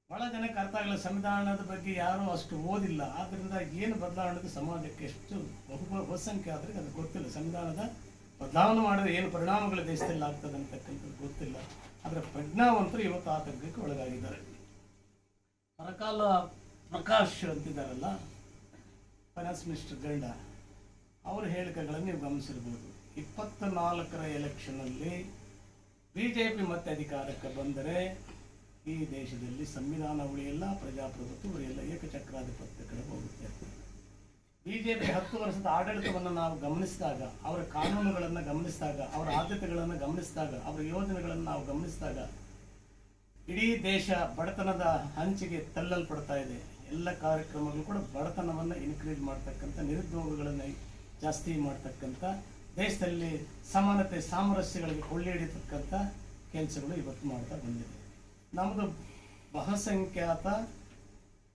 ಬಹಳ ಜನಕ್ಕೆ ಅರ್ಥ ಆಗಲ್ಲ ಸಂವಿಧಾನದ ಬಗ್ಗೆ ಯಾರೂ ಅಷ್ಟು ಓದಿಲ್ಲ ಆದ್ದರಿಂದ ಏನು ಬದಲಾವಣೆ ಸಮಾಜಕ್ಕೆ ಎಷ್ಟು ಬಹು ಆದರೆ ಅದು ಗೊತ್ತಿಲ್ಲ. ಸಂವಿಧಾನದ ಬದಲಾವಣೆ ಮಾಡಿದ್ರೆ ಏನು ಪರಿಣಾಮಗಳು ದೇಶದಲ್ಲಿ ಆಗ್ತದೆ ಅಂತಕ್ಕಂಥದ್ದು ಗೊತ್ತಿಲ್ಲ. ಆದರೆ ಪ್ರಜ್ಞಾವಂತರು ಇವತ್ತು ಆತಂಕಕ್ಕೆ ಒಳಗಾಗಿದ್ದಾರೆ. ಪರಕಾಲ ಪ್ರಕಾಶ್ ಅಂತಿದ್ದಾರಲ್ಲ ಫೈನಾನ್ಸ್ ಮಿನಿಸ್ಟರ್ ಗಂಡ, ಅವರ ಹೇಳಿಕೆಗಳನ್ನು ನೀವು ಗಮನಿಸಿರ್ಬೋದು. ಇಪ್ಪತ್ತ ನಾಲ್ಕರ ಎಲೆಕ್ಷನ್ನಲ್ಲಿ ಬಿ ಜೆ ಪಿ ಮತ್ತೆ ಅಧಿಕಾರಕ್ಕೆ ಬಂದರೆ ಈ ದೇಶದಲ್ಲಿ ಸಂವಿಧಾನ ಉಳಿಯಲ್ಲ, ಪ್ರಜಾಪ್ರಭುತ್ವ ಉಳಿಯಲ್ಲ, ಏಕಚಕ್ರಾಧಿಪತ್ಯ ಕಡೆ ಹೋಗುತ್ತೆ ಬಿಜೆಪಿ ಹತ್ತು ವರ್ಷದ ಆಡಳಿತವನ್ನು ನಾವು ಗಮನಿಸಿದಾಗ, ಅವರ ಕಾನೂನುಗಳನ್ನು ಗಮನಿಸಿದಾಗ, ಅವರ ಆದ್ಯತೆಗಳನ್ನು ಗಮನಿಸಿದಾಗ, ಅವರ ಯೋಜನೆಗಳನ್ನು ನಾವು ಗಮನಿಸಿದಾಗ ಇಡೀ ದೇಶ ಬಡತನದ ಹಂಚಿಗೆ ತಳ್ಳಲ್ಪಡ್ತಾ ಇದೆ. ಎಲ್ಲ ಕಾರ್ಯಕ್ರಮಗಳು ಕೂಡ ಬಡತನವನ್ನು ಇನ್ಕ್ರೀಸ್ ಮಾಡ್ತಕ್ಕಂಥ, ನಿರುದ್ಯೋಗಗಳನ್ನು ಜಾಸ್ತಿ ಮಾಡ್ತಕ್ಕಂಥ, ದೇಶದಲ್ಲಿ ಸಮಾನತೆ, ಸಾಮರಸ್ಯಗಳಿಗೆ ಕೊಳ್ಳೆ ಹಿಡಿತಕ್ಕಂಥ ಕೆಲಸಗಳು ಇವತ್ತು ಮಾಡ್ತಾ ಬಂದಿದೆ. ನಮ್ಮದು ಬಹುಸಂಖ್ಯಾತ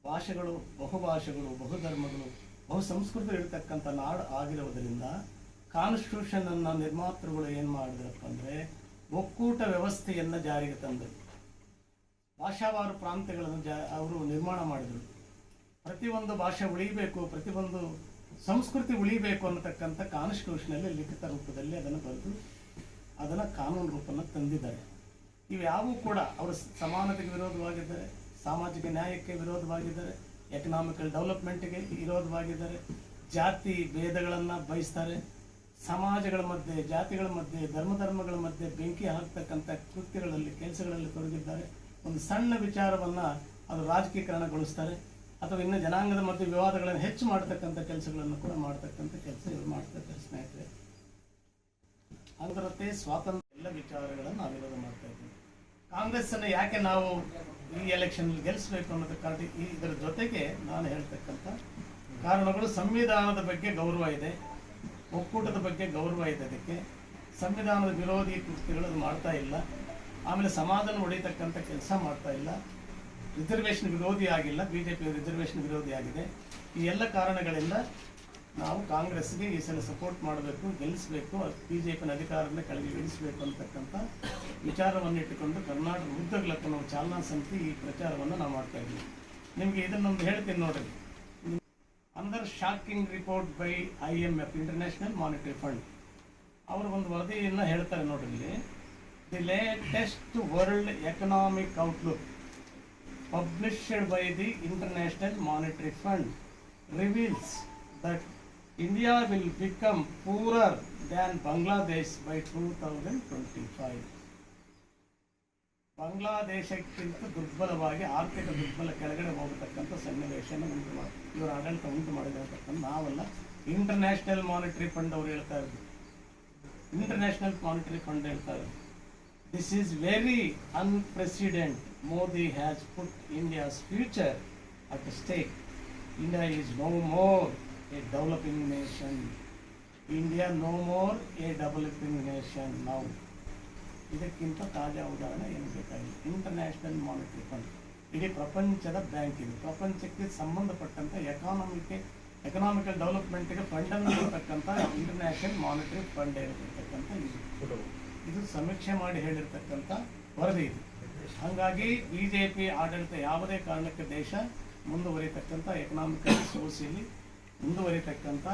ಭಾಷೆಗಳು, ಬಹುಭಾಷೆಗಳು, ಬಹುಧರ್ಮಗಳು ಬಹು ಸಂಸ್ಕೃತಿ ಇರತಕ್ಕಂಥ ನಾಡು ಆಗಿರೋದರಿಂದ ಕಾನ್ಸ್ಟಿಟ್ಯೂಷನ್ ಅನ್ನ ನಿರ್ಮಾತೃಗಳು ಏನು ಮಾಡಿದ್ರಪ್ಪ ಅಂದರೆ ಒಕ್ಕೂಟ ವ್ಯವಸ್ಥೆಯನ್ನು ಜಾರಿಗೆ ತಂದರು. ಭಾಷಾವಾರು ಪ್ರಾಂತ್ಯಗಳನ್ನು ಜಾ, ಅವರು ನಿರ್ಮಾಣ ಮಾಡಿದರು. ಪ್ರತಿಯೊಂದು ಭಾಷೆ ಉಳಿಬೇಕು, ಪ್ರತಿಯೊಂದು ಸಂಸ್ಕೃತಿ ಉಳಿಬೇಕು ಅನ್ನತಕ್ಕಂಥ ಕಾನ್ಸ್ಟಿಟ್ಯೂಷನಲ್ಲಿ ಲಿಖಿತ ರೂಪದಲ್ಲಿ ಅದನ್ನು ಬರೆದು ಅದನ್ನು ಕಾನೂನು ರೂಪನ ತಂದಿದ್ದಾರೆ. ಇವ್ಯಾವೂ ಕೂಡ ಅವರು ಸಮಾನತೆಗೆ ವಿರೋಧವಾಗಿದ್ದಾರೆ, ಸಾಮಾಜಿಕ ನ್ಯಾಯಕ್ಕೆ ವಿರೋಧವಾಗಿದ್ದಾರೆ ಎಕನಾಮಿಕಲ್ ಡೆವಲಪ್ಮೆಂಟ್ಗೆ ವಿರೋಧವಾಗಿದ್ದಾರೆ, ಜಾತಿ ಭೇದಗಳನ್ನು ಬಯಸ್ತಾರೆ, ಸಮಾಜಗಳ ಮಧ್ಯೆ, ಜಾತಿಗಳ ಮಧ್ಯೆ ಧರ್ಮ ಧರ್ಮಗಳ ಮಧ್ಯೆ ಬೆಂಕಿ ಹಾಕ್ತಕ್ಕಂಥ ಕೃತ್ಯಗಳಲ್ಲಿ, ಕೆಲಸಗಳಲ್ಲಿ ತೊಡಗಿದ್ದಾರೆ. ಒಂದು ಸಣ್ಣ ವಿಚಾರವನ್ನು ಅದು ರಾಜಕೀಕರಣಗೊಳಿಸ್ತಾರೆ ಅಥವಾ ಇನ್ನು ಜನಾಂಗದ ಮಧ್ಯೆ ವಿವಾದಗಳನ್ನು ಹೆಚ್ಚು ಮಾಡ್ತಕ್ಕಂಥ ಕೆಲಸಗಳನ್ನು ಕೂಡ ಮಾಡ್ತಕ್ಕಂಥ ಕೆಲಸ ಇವರು ಮಾಡ್ತಾರೆ ಸ್ನೇಹಿತರೆ. ಅದರಂತೆ ಸ್ವಾತಂತ್ರ್ಯ ಎಲ್ಲ ವಿಚಾರಗಳನ್ನು ನಾವು ವಿರೋಧ ಮಾಡ್ತಾ ಇದ್ದೀವಿ. ಕಾಂಗ್ರೆಸ್ ಅನ್ನು ಯಾಕೆ ನಾವು ಈ ಎಲೆಕ್ಷನ್ ಗೆಲ್ಲಿಸಬೇಕು ಅನ್ನೋದು ಕಾರಣ ಇದರ ಜೊತೆಗೆ ನಾನು ಹೇಳ್ತಕ್ಕಂಥ ಕಾರಣಗಳು ಸಂವಿಧಾನದ ಬಗ್ಗೆ ಗೌರವ ಇದೆ, ಒಕ್ಕೂಟದ ಬಗ್ಗೆ ಗೌರವ ಇದೆ ಅದಕ್ಕೆ. ಸಂವಿಧಾನದ ವಿರೋಧಿ ಕೃತಿಗಳು ಅದು ಮಾಡ್ತಾ ಇಲ್ಲ. ಆಮೇಲೆ ಸಮಾಧಾನ ಹೊಡಿತಕ್ಕಂಥ ಕೆಲಸ ಮಾಡ್ತಾ ಇಲ್ಲ. ರಿಸರ್ವೇಷನ್ ವಿರೋಧಿ ಆಗಿಲ್ಲ ಬಿ ಜೆ ರಿಸರ್ವೇಷನ್ ವಿರೋಧಿ ಆಗಿದೆ. ಈ ಎಲ್ಲ ಕಾರಣಗಳಿಂದ ನಾವು ಕಾಂಗ್ರೆಸ್ಗೆ ಈ ಸಲ ಸಪೋರ್ಟ್ ಮಾಡಬೇಕು ಗೆಲ್ಲಿಸಬೇಕು ಬಿ ಜೆ ಪಿನ ಅಧಿಕಾರದಿಂದ ಕೆಳಗೆ ಇಳಿಸಬೇಕು ಅಂತಕ್ಕಂಥ ವಿಚಾರವನ್ನು ಇಟ್ಟುಕೊಂಡು ಕರ್ನಾಟಕ ಉದ್ದಗಲಕ್ಕೂ ನಾವು ಚಾಲನಾ ಸಮಿತಿ ಈ ಪ್ರಚಾರವನ್ನು ನಾವು ಮಾಡ್ತಾ ಇದ್ದೀವಿ. ನಿಮಗೆ ಇದನ್ನೊಂದು ಹೇಳ್ತೀನಿ ನೋಡ್ರಿ. ಅಂದರ್ shocking report by I M F international monetary fund ಅವರು ಒಂದು ವರದಿಯನ್ನು ಹೇಳ್ತಾರೆ ನೋಡ್ರಿ the latest world economic outlook published by the international monetary fund reveals that India will become poorer than Bangladesh by 2025. ಬಾಂಗ್ಲಾದೇಶಕ್ಕಿಂತ ದುರ್ಬಲವಾಗಿ, ಆರ್ಥಿಕ ದುರ್ಬಲ ಕೆಳಗಡೆ ಹೋಗತಕ್ಕಂಥ ಸನ್ನಿವೇಶನ ಉಂಟು ಮಾಡಿ, ಇವರ ಆಡಳಿತ ಉಂಟು ಮಾಡಿದೆ ನಾವೆಲ್ಲ ನಾವಲ್ಲ. ಇಂಟರ್ನ್ಯಾಷನಲ್ ಮಾನಿಟರಿ ಫಂಡ್ ಅವ್ರು ಹೇಳ್ತಾ ಇದ್ರು. ಇಂಟರ್ನ್ಯಾಷನಲ್ ಮಾನಿಟರಿ ಫಂಡ್ ಹೇಳ್ತಾ ಇದ್ರು. This is very unprecedented Modi has put India's future at stake India is no more a developing nation India no more a developing nation now. ಇದಕ್ಕಿಂತ ತಾಜಾ ಉದಾಹರಣೆ ಏನು ಬೇಕಾಗಿಲ್ಲ. ಇಂಟರ್ನ್ಯಾಷನಲ್ ಮಾನಿಟರಿ ಫಂಡ್ ಇಡೀ ಪ್ರಪಂಚದ bank ಇದು. ಪ್ರಪಂಚಕ್ಕೆ ಸಂಬಂಧಪಟ್ಟಂಥ ಎಕಾನಮಿಕ್ ಎಕನಾಮಿಕಲ್ ಡೆವಲಪ್ಮೆಂಟ್ಗೆ ಫಂಡನ್ನು ಕೊಡ್ತಕ್ಕಂಥ ಇಂಟರ್ನ್ಯಾಷನಲ್ ಮಾನಿಟರಿ ಫಂಡ್ ಹೇಳಿರ್ತಕ್ಕಂಥ ಇದು. ಇದು ಸಮೀಕ್ಷೆ ಮಾಡಿ ಹೇಳಿರ್ತಕ್ಕಂಥ ವರದಿ ಇದು. ಹಾಗಾಗಿ ಬಿ ಜೆ ಪಿ ಆಡಳಿತ ಯಾವುದೇ ಕಾರಣಕ್ಕೆ ದೇಶ ಮುಂದುವರಿತಕ್ಕಂಥ ಎಕನಾಮಿಕಲ್ ಸೋರ್ಸಲ್ಲಿ ಮುಂದುವರಿತಕ್ಕಂಥ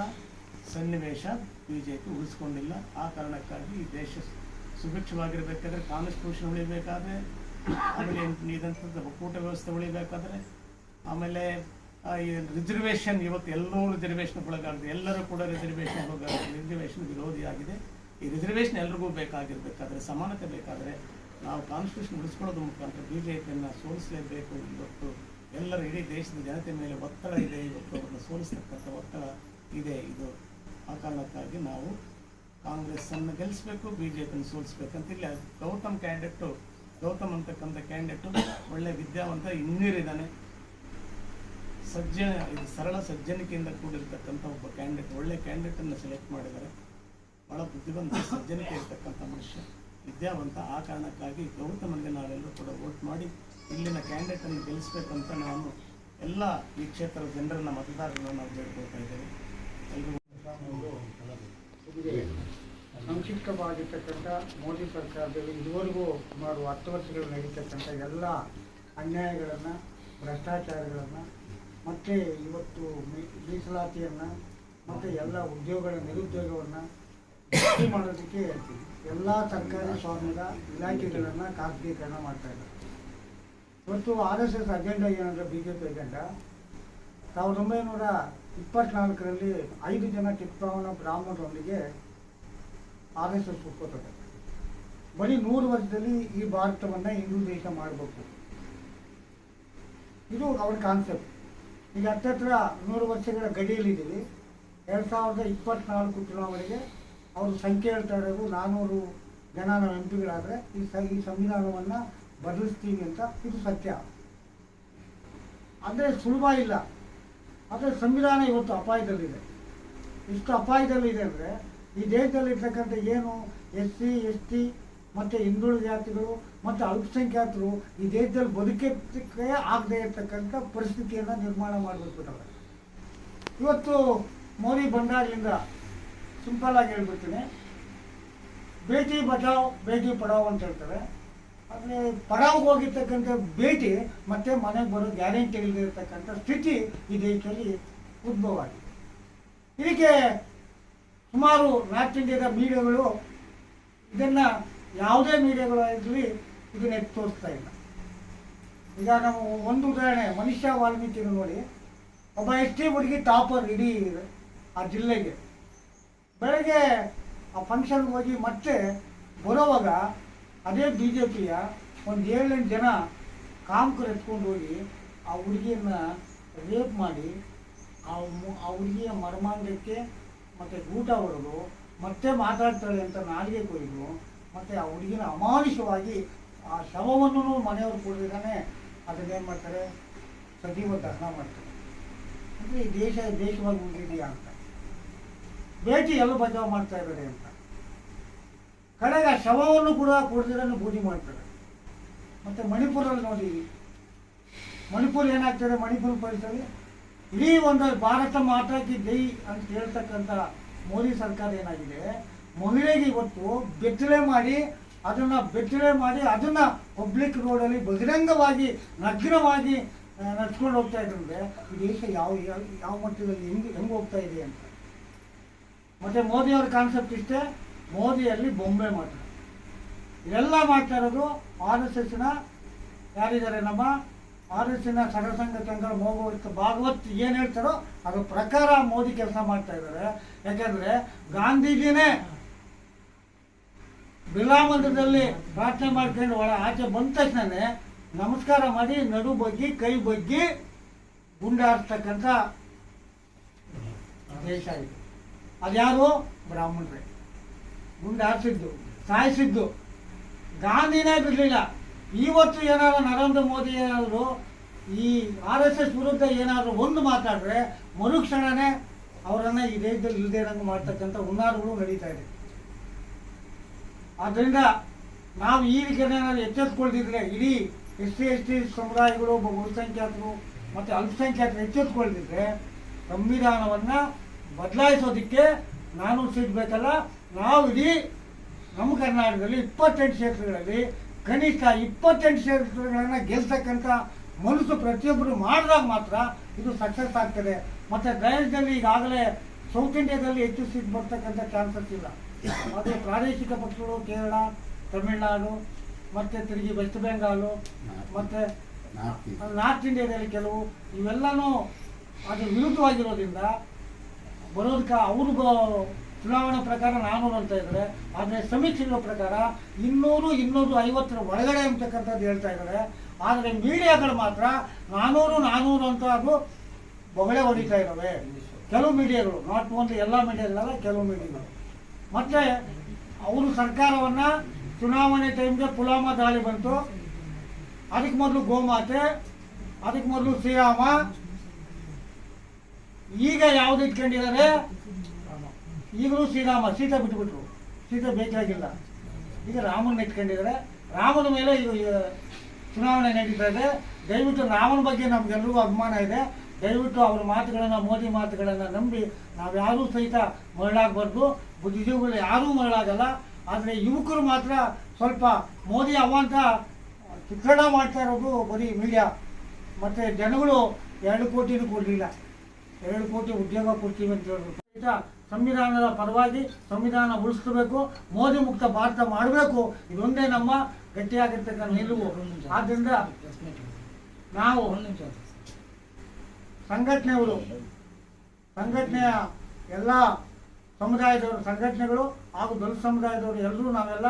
ಸನ್ನಿವೇಶ ಬಿ ಜೆ ಉಳಿಸ್ಕೊಂಡಿಲ್ಲ. ಆ ಕಾರಣಕ್ಕಾಗಿ ಈ ದೇಶ ಸುಭಿಕ್ಷವಾಗಿರಬೇಕಾದ್ರೆ ಕಾನ್ಸ್ಟಿಟ್ಯೂಷನ್ ಉಳಿಬೇಕಾದ್ರೆ, ಆಮೇಲೆ ಇದಂಥದ್ದು ಒಕ್ಕೂಟ ವ್ಯವಸ್ಥೆ ಉಳಿಬೇಕಾದ್ರೆ, ಆಮೇಲೆ ಈ ರಿಸರ್ವೇಷನ್ ಇವತ್ತು ಎಲ್ಲರೂ ರಿಸರ್ವೇಷನ್ ಒಳಗಾಗಿದೆ, ಎಲ್ಲರೂ ಕೂಡ ರಿಸರ್ವೇಷನ್ ಒಳಗಾಗಿದೆ ರಿಸರ್ವೇಷನ್ ವಿರೋಧಿಯಾಗಿದೆ. ಈ ರಿಸರ್ವೇಷನ್ ಎಲ್ರಿಗೂ ಬೇಕಾಗಿರ್ಬೇಕಾದ್ರೆ, ಸಮಾನತೆ ಬೇಕಾದರೆ ನಾವು ಕಾನ್ಸ್ಟಿಟ್ಯೂಷನ್ ಉಳಿಸ್ಕೊಳ್ಳೋದು ಮುಖಾಂತರ ಬಿ ಜೆ ಪಿಯನ್ನು ಸೋಲಿಸಲೇಬೇಕು ಇವತ್ತು ಎಲ್ಲರ ಇಡೀ ದೇಶದ ಜನತೆ ಮೇಲೆ ಒತ್ತಡ ಇದೆ, ಇವತ್ತು ಅವರನ್ನು ಸೋಲಿಸ್ತಕ್ಕಂಥ ಒತ್ತಡ ಇದೆ. ಇದು ಆ ಕಾರಣಕ್ಕಾಗಿ ನಾವು ಕಾಂಗ್ರೆಸ್ಸನ್ನು ಗೆಲ್ಲಿಸ್ಬೇಕು ಬಿ ಜೆ ಪಿನ ಸೋಲಿಸ್ಬೇಕಂತ ಇಲ್ಲಿ. ಗೌತಮ್ ಕ್ಯಾಂಡಿಡೇಟು, ಗೌತಮ್ ಅಂತಕ್ಕಂಥ ಕ್ಯಾಂಡಿಡೇಟು ಒಳ್ಳೆ ವಿದ್ಯಾವಂತ ಇನ್ನೀರಿದ್ದಾನೆ ಸಜ್ಜನ, ಇದು ಸರಳ ಸಜ್ಜನಿಕೆಯಿಂದ ಕೂಡಿರ್ತಕ್ಕಂಥ ಒಬ್ಬ ಕ್ಯಾಂಡಿಡೇಟ್, ಒಳ್ಳೆ ಕ್ಯಾಂಡಿಡೇಟನ್ನು ಸೆಲೆಕ್ಟ್ ಮಾಡಿದ್ದಾರೆ. ಭಾಳ ಬುದ್ಧಿವಂತ, ಸಜ್ಜನಿಕೆ ಇರ್ತಕ್ಕಂಥ ಮನುಷ್ಯ, ವಿದ್ಯಾವಂತ. ಆ ಕಾರಣಕ್ಕಾಗಿ ಗೌತಮನಿಗೆ ನಾವೆಲ್ಲರೂ ಕೂಡ ವೋಟ್ ಮಾಡಿ ಇಲ್ಲಿನ ಕ್ಯಾಂಡಿಡೇಟನ್ನು ಗೆಲ್ಲಿಸ್ಬೇಕಂತ ನಾನು ಎಲ್ಲ ಈ ಕ್ಷೇತ್ರದ ಜನರನ್ನ, ಮತದಾರರನ್ನ ನಾವು ಬೇಡ್ಕೊಳ್ತಾ ಇದ್ದೇವೆ. ಸಂಕ್ಷಿಪ್ತವಾಗಿರ್ತಕ್ಕಂಥ ಮೋದಿ ಸರ್ಕಾರದಲ್ಲಿ ಇದುವರೆಗೂ ಸುಮಾರು ಹತ್ತು ವರ್ಷಗಳು ನಡೀತಕ್ಕಂಥ ಎಲ್ಲ ಅನ್ಯಾಯಗಳನ್ನು, ಭ್ರಷ್ಟಾಚಾರಗಳನ್ನು, ಮತ್ತು ಇವತ್ತು ಮೀಸಲಾತಿಯನ್ನು, ಮತ್ತು ಎಲ್ಲ ಉದ್ಯೋಗಗಳ ನಿರುದ್ಯೋಗವನ್ನು ಮಾಡೋದಕ್ಕೆ ಎಲ್ಲ ಸರ್ಕಾರಿ ಸ್ವಾಮ್ಯದ ಇಲಾಖೆಗಳನ್ನು ಖಾಸಗೀಕರಣ ಮಾಡ್ತಾ ಇದ್ದಾರೆ. ಇವತ್ತು ಆರ್ ಎಸ್ ಎಸ್ ಅಜೆಂಡಾ ಏನಂದ್ರೆ ಬಿ ಜೆ ಪಿ ಅಜೆಂಡಾ ಸಾವಿರದ ಒಂಬೈನೂರ ಇಪ್ಪತ್ನಾಲ್ಕರಲ್ಲಿ ಐದು ಜನ ಚಿತ್ರಾವಣ ಬ್ರಾಹ್ಮಣರೊಂದಿಗೆ ಆರ್ ಎಸ್ ಎಸ್ ಒಪ್ಕೋತದೆ ಬರೀ ನೂರು ವರ್ಷದಲ್ಲಿ ಈ ಭಾರತವನ್ನು ಹಿಂದೂ ದೇಶ ಮಾಡಬೇಕು. ಇದು ಅವ್ರ ಕಾನ್ಸೆಪ್ಟ್ ಈಗ ಹತ್ತತ್ರ ನೂರು ವರ್ಷಗಳ ಗಡಿಯಲ್ಲಿದ್ದೀವಿ. ಎರಡು ಸಾವಿರದ ಇಪ್ಪತ್ನಾಲ್ಕು ಚುನಾವಣೆಗೆ ಅವರು ಸಂಖ್ಯೆ ಹೇಳ್ತಾ ಇರೋದು ನಾನ್ನೂರು ಜನ ನಾವು ಎಂ ಪಿಗಳಾದರೆ ಈ ಸ ಈ ಸಂವಿಧಾನವನ್ನು ಬದಲಿಸ್ತೀವಿ ಅಂತ ಇದು ಸತ್ಯ. ಅಂದರೆ ಸುಲಭ ಇಲ್ಲ. ಆದರೆ ಸಂವಿಧಾನ ಇವತ್ತು ಅಪಾಯದಲ್ಲಿದೆ. ಇಷ್ಟು ಅಪಾಯದಲ್ಲಿದೆ ಅಂದರೆ ಈ ದೇಶದಲ್ಲಿರ್ತಕ್ಕಂಥ ಏನು ಎಸ್ ಸಿ, ಎಸ್ ಟಿ, ಮತ್ತು ಹಿಂದುಳಿದ ಜಾತಿಗಳು, ಮತ್ತು ಅಲ್ಪಸಂಖ್ಯಾತರು ಈ ದೇಶದಲ್ಲಿ ಬದುಕಕ್ಕೆ ಆಗದೇ ಇರತಕ್ಕಂಥ ಪರಿಸ್ಥಿತಿಯನ್ನು ನಿರ್ಮಾಣ ಮಾಡಿಬಿಟ್ಬಿಟ್ಟವ್ರೆ. ಇವತ್ತು ಮೋದಿ ಬಂದಾಗಲಿಂದ ಸಿಂಪಲ್ ಆಗಿ ಹೇಳ್ಬಿಡ್ತೀನಿ. ಭೇಟಿ ಬಚಾವ್ ಭೇಟಿ ಪಡಾವ್ ಅಂತ ಹೇಳ್ತಾರೆ. ಆದರೆ ಪಡಾವ್ಗೆ ಹೋಗಿರ್ತಕ್ಕಂಥ ಭೇಟಿ ಮತ್ತೆ ಮನೆಗೆ ಬರೋ ಗ್ಯಾರಂಟಿ ಇಲ್ಲದೆ ಇರತಕ್ಕಂಥ ಸ್ಥಿತಿ ಈ ದೇಶದಲ್ಲಿ ಉದ್ಭವ ಆಗಿದೆ ಇದಕ್ಕೆ ಸುಮಾರು ನಾರ್ತ್ ಇಂಡಿಯಾದ ಮೀಡಿಯಾಗಳು ಇದನ್ನು ಯಾವುದೇ ಮೀಡಿಯಾಗಳು ಆಗಲಿ ಇದನ್ನ ಎತ್ತಿ ತೋರಿಸ್ತಾ ಇಲ್ಲ. ಈಗ ನಾವು ಒಂದು ಉದಾಹರಣೆ, ಮನುಷ್ಯ ವಾಲ್ಮೀಕಿ ನೋಡಿ. ಒಬ್ಬ ಎಸ್ ಟಿ ಹುಡುಗಿ ಟಾಪರ್ ಇಡೀ ಆ ಜಿಲ್ಲೆಗೆ. ಬೆಳಗ್ಗೆ ಆ ಫಂಕ್ಷನ್ಗೆ ಹೋಗಿ ಮತ್ತೆ ಬರೋವಾಗ ಅದೇ ಬಿ ಜೆ ಪಿಯ ಒಂದು ಏಳೆಂಟು ಜನ ಕಾಮಕರು ಎತ್ಕೊಂಡು ಹೋಗಿ ಆ ಹುಡುಗಿಯನ್ನ ರೇಪ್ ಮಾಡಿ, ಆ ಆ ಹುಡುಗಿಯ ಮರ್ಮಾಂಗಕ್ಕೆ ಮತ್ತು ಊಟ ಹೊಡೆದು, ಮತ್ತೆ ಮಾತಾಡ್ತಾಳೆ ಅಂತ ನಾಲಿಗೆ ಕೊಯ್ದು, ಮತ್ತು ಆ ಹುಡುಗಿನ ಅಮಾನುಷವಾಗಿ ಆ ಶವವನ್ನು ಮನೆಯವರು ಕೊಡಿದಾನೆ ಅದನ್ನೇನು ಮಾಡ್ತಾರೆ? ಸಜೀವ ದಹನ ಮಾಡ್ತಾರೆ. ಅಂದರೆ ಈ ದೇಶ ದೇಶವಾಗಿ ಉಳಿದಿದೆಯಾ ಅಂತ. ಭೇಟಿ ಎಲ್ಲ ಬಚಾವ್ ಮಾಡ್ತಾ ಇದ್ದಾರೆ ಅಂತ. ಕಡೆಗೆ ಆ ಶವವನ್ನು ಕೂಡ ಕೊಡದಿರನ್ನು ಪೂಜೆ ಮಾಡ್ತಾರೆ. ಮತ್ತು ಮಣಿಪುರಲ್ಲಿ ನೋಡಿ. ಮಣಿಪುರ ಏನಾಗ್ತದೆ? ಮಣಿಪುರ ಪರಿಸರ ಇಡೀ ಒಂದು ಭಾರತ ಮಾತಾಕಿ ದೈ ಅಂತ ಹೇಳ್ತಕ್ಕಂಥ ಮೋದಿ ಸರ್ಕಾರ ಏನಾಗಿದೆ? ಮಹಿಳೆಗೆ ಇವತ್ತು ಬೆತ್ತಲೆ ಮಾಡಿ ಅದನ್ನ ಬೆತ್ತಲೆ ಮಾಡಿ ಅದನ್ನ ಪಬ್ಲಿಕ್ ರೋಡಲ್ಲಿ ಬಹಿರಂಗವಾಗಿ, ನಗ್ನವಾಗಿ ನಡ್ಸ್ಕೊಂಡು ಹೋಗ್ತಾ ಇದ್ರೆ ಈ ದೇಶ ಯಾವ ಯಾವ ಮಟ್ಟದಲ್ಲಿ ಹೆಂಗೆ ಹೆಂಗೆ ಹೋಗ್ತಾ ಇದೆ ಅಂತ. ಮತ್ತೆ ಮೋದಿ ಅವ್ರ ಕಾನ್ಸೆಪ್ಟ್ ಇಷ್ಟೇ. ಮೋದಿಯಲ್ಲಿ ಬೊಂಬೆ ಮಾಡ್ತಾರೆ ಇದೆಲ್ಲ ಮಾಡ್ತಾ ಇರೋದು ಆರ್ ಎಸ್ ಎಸ್ನ ಯಾರಿದ್ದಾರೆ ನಮ್ಮ ಆರ್ ಎಸ್ ಎಸ್ನ ಸರ್ವಸಂಘಟನೆಗಳ ಭಾಗವತ್ ಭಾಗವತ್ ಏನು ಹೇಳ್ತಾರೋ ಅದರ ಪ್ರಕಾರ ಮೋದಿ ಕೆಲಸ ಮಾಡ್ತಾ ಇದ್ದಾರೆ. ಯಾಕೆಂದರೆ ಗಾಂಧೀಜಿನೇ ಬಿರ್ಲಾ ಮಂದಿರದಲ್ಲಿ ಪ್ರಾರ್ಥನೆ ಮಾಡ್ಕೊಂಡು ಒಳ ಆಚೆ ಬಂದ ತಕ್ಷಣನೇ ನಮಸ್ಕಾರ ಮಾಡಿ ನಡು ಬಗ್ಗಿ, ಕೈ ಬಗ್ಗಿ ಗುಂಡಾಡ್ತಕ್ಕಂಥ ದೇಶ ಇದು. ಅದ್ಯಾರು ಬ್ರಾಹ್ಮಣರೇ. ಗುಂಡಾಡ್ಸಿದ್ದು ಸಾಯಿಸಿದ್ದು. ಗಾಂಧಿನೇ ಬಿಡಲಿಲ್ಲ. ಇವತ್ತು ಏನಾದರೂ ನರೇಂದ್ರ ಮೋದಿ ಏನಾದರೂ ಈ ಆರ್ ಎಸ್ ಎಸ್ ವಿರುದ್ಧ ಏನಾದರೂ ಒಂದು ಮಾತಾಡಿದ್ರೆ ಮರುಕ್ಷಣನೇ ಅವರನ್ನು ಈ ದೇಶದಲ್ಲಿ ಇಲ್ಲದೇ ಇರಂಗೆ ಮಾಡ್ತಕ್ಕಂಥ ಹುನ್ನಾರಗಳು ನಡೀತಾ ಇದೆ. ಆದ್ದರಿಂದ ನಾವು ಈ ರೀತಿಯನ್ನು ಏನಾದ್ರು ಎಚ್ಚೆತ್ಕೊಳ್ದಿದ್ರೆ ಇಡೀ ಎಸ್ ಸಿ, ಎಸ್ ಟಿ ಸಮುದಾಯಗಳು ಬಹುಸಂಖ್ಯಾತರು ಮತ್ತು ಅಲ್ಪಸಂಖ್ಯಾತರು ಎಚ್ಚೆತ್ಕೊಳ್ದಿದ್ರೆ ಸಂವಿಧಾನವನ್ನು ಬದಲಾಯಿಸೋದಕ್ಕೆ ನಾನು ಸೀಟ್ ಬೇಕಲ್ಲ ನಾವು ಇಡೀ ನಮ್ಮ ಕರ್ನಾಟಕದಲ್ಲಿ ಇಪ್ಪತ್ತೆಂಟು ಕ್ಷೇತ್ರಗಳಲ್ಲಿ ಕನಿಷ್ಠ ಇಪ್ಪತ್ತೆಂಟು ಕ್ಷೇತ್ರಗಳನ್ನು ಗೆಲ್ತಕ್ಕಂಥ ಮನಸ್ಸು ಪ್ರತಿಯೊಬ್ಬರು ಮಾಡಿದಾಗ ಮಾತ್ರ ಇದು ಸಕ್ಸಸ್ ಆಗ್ತದೆ. ಮತ್ತು ದೇಶದಲ್ಲಿ ಈಗಾಗಲೇ ಸೌತ್ ಇಂಡಿಯಾದಲ್ಲಿ ಹೆಚ್ಚು ಸೀಟ್ ಬರ್ತಕ್ಕಂಥ ಚಾನ್ಸಸ್ ಇಲ್ಲ. ಅದು ಪ್ರಾದೇಶಿಕ ಪಕ್ಷಗಳು ಕೇರಳ, ತಮಿಳುನಾಡು, ಮತ್ತು ತಿರುಗಿ ವೆಸ್ಟ್ ಬೆಂಗಾಲು ಮತ್ತು ನಾರ್ತ್ ಇಂಡಿಯಾದಲ್ಲಿ ಕೆಲವು ಇವೆಲ್ಲನೂ ಅದು ವಿರುದ್ಧವಾಗಿರೋದ್ರಿಂದ ಬರೋದಕ್ಕೆ ಅವರು ಬ- ಚುನಾವಣಾ ಪ್ರಕಾರ ನಾನ್ನೂರು ಅಂತ ಇದ್ದಾರೆ. ಆದರೆ ಸಮೀಕ್ಷೆಗಳ ಪ್ರಕಾರ ಇನ್ನೂರು ಇನ್ನೂರು ಐವತ್ತರ ಒಳಗಡೆ ಅಂತಕ್ಕಂಥದ್ದು ಹೇಳ್ತಾ ಇದ್ದಾರೆ. ಆದರೆ ಮೀಡಿಯಾಗಳು ಮಾತ್ರ ನಾನ್ನೂರು ನಾನ್ನೂರು ಅಂತ ಅದು ಬೊಗಳೆ ಹೊಡಿತಾ ಇದ್ದಾವೆ. ಕೆಲವು ಮೀಡಿಯಾಗಳು ನಾಟ್ ಓನ್ಲಿ ಎಲ್ಲ ಮೀಡಿಯಾಗಳಲ್ಲ ಕೆಲವು ಮೀಡಿಯಾಗಳು. ಮತ್ತೆ ಅವರು ಸರ್ಕಾರವನ್ನು ಚುನಾವಣೆ ಟೈಮ್ಗೆ ಪುಲಾಮ ದಾಳಿ ಬಂತು. ಅದಕ್ಕೆ ಮೊದಲು ಗೋಮಾತೆ, ಅದಕ್ಕೆ ಮೊದಲು ಶ್ರೀರಾಮ. ಈಗ ಯಾವ್ದು ಇಟ್ಕೊಂಡಿದ್ದಾರೆ? ಈಗಲೂ ಶ್ರೀರಾಮ ಸೀತೆ ಬಿಟ್ಬಿಟ್ರು. ಸೀತೆ ಬೇಕಾಗಿಲ್ಲ ಈಗ ರಾಮನ ಇಟ್ಕೊಂಡಿದ್ದಾರೆ. ರಾಮನ ಮೇಲೆ ಚುನಾವಣೆ ನಡೀತಾ ಇದೆ. ದಯವಿಟ್ಟು ರಾಮನ ಬಗ್ಗೆ ನಮ್ಗೆಲ್ರಿಗೂ ಅಭಿಮಾನ ಇದೆ. ದಯವಿಟ್ಟು ಅವ್ರ ಮಾತುಗಳನ್ನು, ಮೋದಿ ಮಾತುಗಳನ್ನು ನಂಬಿ ನಾವು ಯಾರೂ ಸಹಿತ ಮರಳಾಗಬಾರ್ದು. ಬುದ್ಧಿಜೀವಿಗಳು ಯಾರೂ ಮರಳಾಗಲ್ಲ. ಆದರೆ ಯುವಕರು ಮಾತ್ರ ಸ್ವಲ್ಪ ಮೋದಿ ಅವಾಂತ ಚಿತ್ರಣ ಮಾಡ್ತಾ ಇರೋದು ಬರೀ ಮೀಡಿಯಾ ಮತ್ತು ಜನಗಳು ಎರಡು ಕೋಟಿನೂ ಕೊಡಲಿಲ್ಲ. ಎರಡು ಕೋಟಿ ಉದ್ಯೋಗ ಕೊಡ್ತೀವಿ ಅಂತ ಹೇಳಿದ್ರು ಸಂವಿಧಾನದ ಪರವಾಗಿ ಸಂವಿಧಾನ ಉಳಿಸ್ಕೋಬೇಕು, ಮೋದಿ ಮುಕ್ತ ಭಾರತ ಮಾಡಬೇಕು, ಇದೊಂದೇ ನಮ್ಮ ಗಟ್ಟಿಯಾಗಿರ್ತಕ್ಕಂಥ ನಿಲುವು. ಆದ್ದರಿಂದ ನಾವು ಸಂಘಟನೆಗಳು, ಸಂಘಟನೆಯ ಎಲ್ಲ ಸಮುದಾಯದವರು, ಸಂಘಟನೆಗಳು ಹಾಗೂ ದಲಿತ ಸಮುದಾಯದವರು ಎಲ್ಲರೂ ನಾವೆಲ್ಲ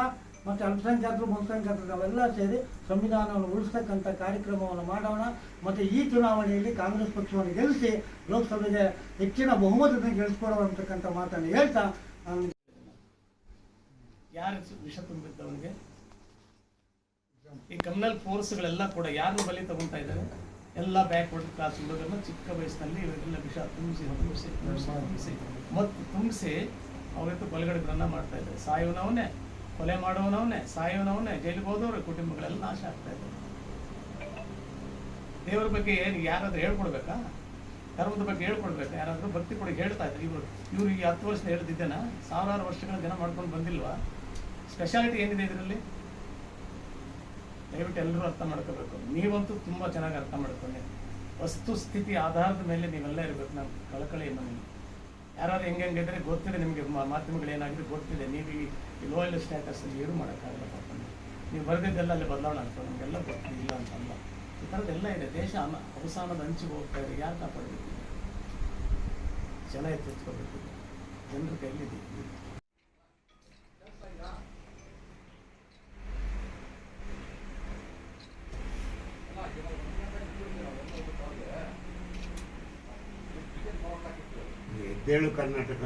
ಮತ್ತು ಅಲ್ಪಸಂಖ್ಯಾತರು ಬಹುಸಂಖ್ಯಾತರು ನಾವೆಲ್ಲ ಸೇರಿ ಸಂವಿಧಾನವನ್ನು ಉಳಿಸ್ತಕ್ಕಂಥ ಕಾರ್ಯಕ್ರಮವನ್ನು ಮಾಡೋಣ. ಮತ್ತು ಈ ಚುನಾವಣೆಯಲ್ಲಿ ಕಾಂಗ್ರೆಸ್ ಪಕ್ಷವನ್ನು ಗೆಲ್ಲಿಸಿ ಲೋಕಸಭೆಗೆ ಹೆಚ್ಚಿನ ಬಹುಮತದಿಂದ ಗೆಲ್ಲಿಸ್ಕೊಡೋ ಅಂತಕ್ಕಂಥ ಮಾತನ್ನು ಹೇಳ್ತಾ ಯಾರು ವಿಷ ತುಂಬಿದ್ದವನಿಗೆ ಈ ಕಮ್ಯುನಲ್ ಫೋರ್ಸ್ಗಳೆಲ್ಲ ಕೂಡ ಯಾರು ಬಲಿ ತಗೊಂತಾ ಇದ್ದಾರೆ? ಎಲ್ಲ ಬ್ಯಾಕ್ವರ್ಡ್ ಕ್ಲಾಸ್ ಹುಡುಗರನ್ನ ಚಿಕ್ಕ ವಯಸ್ಸಿನಲ್ಲಿ ಇವರೆಲ್ಲ ವಿಷ ತುಂಬಿಸಿ ತುಂಬಿಸಿ ತುಂಬಿಸಿ. ಮತ್ತು ತುಂಬಿಸಿ ಅವತ್ತು ಬಲಗಡೆಗಳನ್ನ ಮಾಡ್ತಾ ಇದ್ದಾರೆ. ಸಾಯೋನವನ್ನೇ ಕೊಲೆ ಮಾಡೋನವನ್ನೇ ಸಾಯೋನವನ್ನೇ ಜೈಲಿಗೆ ಹೋದವ್ರ ಕುಟುಂಬಗಳೆಲ್ಲ ನಾಶ ಆಗ್ತಾ ಇದೆ. ದೇವರ ಬಗ್ಗೆ ಏನು ಯಾರಾದ್ರೂ ಹೇಳ್ಕೊಡ್ಬೇಕಾ? ಧರ್ಮದ ಬಗ್ಗೆ ಹೇಳ್ಕೊಡ್ಬೇಕು? ಯಾರಾದ್ರೂ ಭಕ್ತಿ ಕೊಡಿ ಹೇಳ್ತಾ ಇದ್ರು ಇವರು. ಇವ್ರು ಈ ಹತ್ತು ವರ್ಷ ಹೇಳ್ತಿದ್ದೇನ ಸಾವಿರಾರು ವರ್ಷಗಳ ಜನ ಮಾಡ್ಕೊಂಡು ಬಂದಿಲ್ವಾ? ಸ್ಪೆಷಾಲಿಟಿ ಏನಿದೆ ಇದರಲ್ಲಿ? ದಯವಿಟ್ಟು ಎಲ್ಲರೂ ಅರ್ಥ ಮಾಡ್ಕೋಬೇಕು. ನೀವಂತೂ ತುಂಬ ಚೆನ್ನಾಗಿ ಅರ್ಥ ಮಾಡ್ಕೊಂಡೆ. ವಸ್ತು, ಸ್ಥಿತಿ, ಆಧಾರದ ಮೇಲೆ ನೀವೆಲ್ಲ ಇರಬೇಕು ನಾವು ಕಳಕಳಿಯನ್ನು ನೀವು ಯಾರು ಹೆಂಗೆ ಹೆಂಗಿದ್ರೆ ಗೊತ್ತಿದೆ ನಿಮಗೆ ಮಾಧ್ಯಮಗಳು ಏನಾಗಿದೆ ಗೊತ್ತಿದೆ. ನೀವು ಈ ಈ ಲೋಯಲ್ ಸ್ಟ್ಯಾಟಸಲ್ಲಿ ಏನು ಮಾಡೋಕ್ಕಾಗಲ್ಲ ಪಾಪ. ನೀವು. ಬರೆದಿದ್ದೆಲ್ಲ ಅಲ್ಲಿ ಬದಲಾವಣೆ ಆಗ್ತದೆ, ನಮಗೆಲ್ಲ ಗೊತ್ತಿಲ್ಲ ಅಂತ ಅಂತಲ್ಲ. ಈ ಥರದ್ದೆಲ್ಲ ಇದೆ. ದೇಶ ಅನ, ಅವಸಾನದ ಹಂಚಿಗೆ ಹೋಗ್ತಾ ಇದೆ. ಯಾರು ಕಾಪಾಡಬೇಕು? ಜನ ಎಚ್ಚೆತ್ಕೋಬೇಕು ಜನರ ಕೈಲಿದೆ ಎದ್ದೇಳು ಕರ್ನಾಟಕ